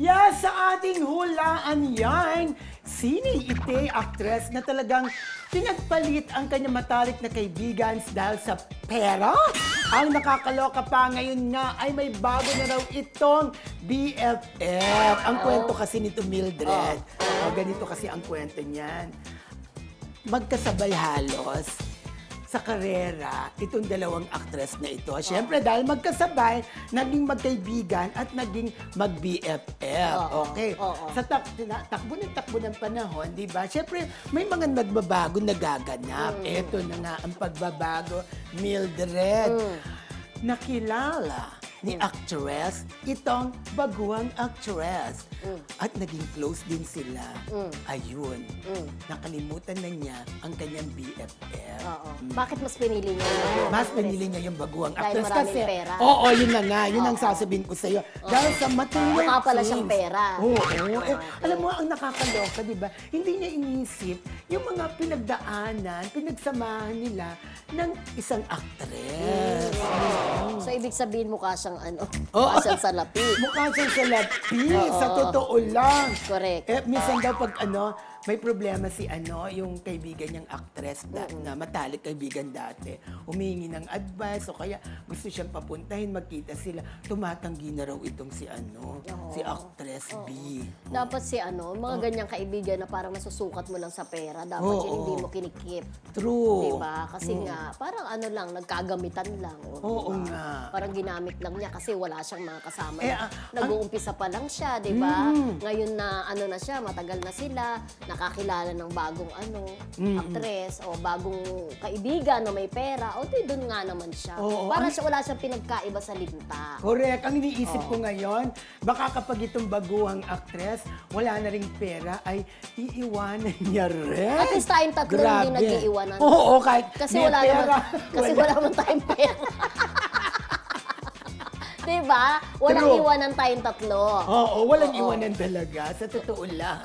Yes, sa ating hulaan yan, sini ite actress na talagang pinagpalit ang kanyang matalik na kaibigan dahil sa pera? Ang nakakaloka pa ngayon nga ay may bago na raw itong BFF. Ang kwento kasi nito Mildred. O, ganito kasi ang kwento niyan. Magkasabay halos sa karera itong dalawang actress na ito. Siyempre, dahil magkasabay, naging magkaibigan at naging mag-BFF. Oo, Okay. oo. Sa tak tina- takbo ng takbo ng panahon, di ba? Siyempre, may mga nagbabago nagaganap. Mm. Ito na nga ang pagbabago, Mildred. Mm. Nakilala ni actress itong baguang actress. Mm. At naging close din sila. Ayun. Mm. Nakalimutan na niya ang kanyang BFF. Oo. Bakit mas pinili niya yung Mas actress? pinili niya yung baguang Dahil actress maraming kasi pera. Oo, yun na nga. Yun ang sasabihin ko sa iyo. Dahil sa material Mukha pala siyang things. pera. Oo. eh, Okay. alam mo, ang nakakaloka, di ba? Hindi niya iniisip yung mga pinagdaanan, pinagsamahan nila ng isang actress. Ibig sabihin mukha siyang ano, Oo. mukha siyang salapi. Mukha siyang salapi, sa totoo lang. Correct. Eh, minsan daw pag ano, may problema si ano, yung kaibigan niyang actress na, na matalik kaibigan dati. Humingi ng advice o kaya gusto siyang papuntahin, magkita sila. Tumatanggi na raw itong si ano, si actress B. Dapat si ano, mga ganyang kaibigan na parang nasusukat mo lang sa pera, dapat Oo. yun hindi mo kinikip. True. Diba? Kasi nga, parang ano lang, nagkagamitan lang. O, Oo diba? nga. Parang ginamit lang niya kasi wala siyang mga kasama. Eh, na, ah, Nag-uumpisa pa lang siya, di ba? Mm. Ngayon na ano na siya, matagal na sila, nakakilala ng bagong ano, actress o bagong kaibigan na may pera, o di doon nga naman siya. Oo, Para ang- siya, wala siyang pinagkaiba sa linta. Correct. Ang iniisip ko ngayon, baka kapag itong baguhang actress, wala na ring pera, ay iiwanan niya rin. At least tayong tatlo Grabe. hindi nag-iiwanan. Oo, kahit Kasi may wala pera, naman, kasi wala naman tayong pera. diba? Walang True. iwanan tayong tatlo. Oo, walang iwanan talaga. Sa totoo lang.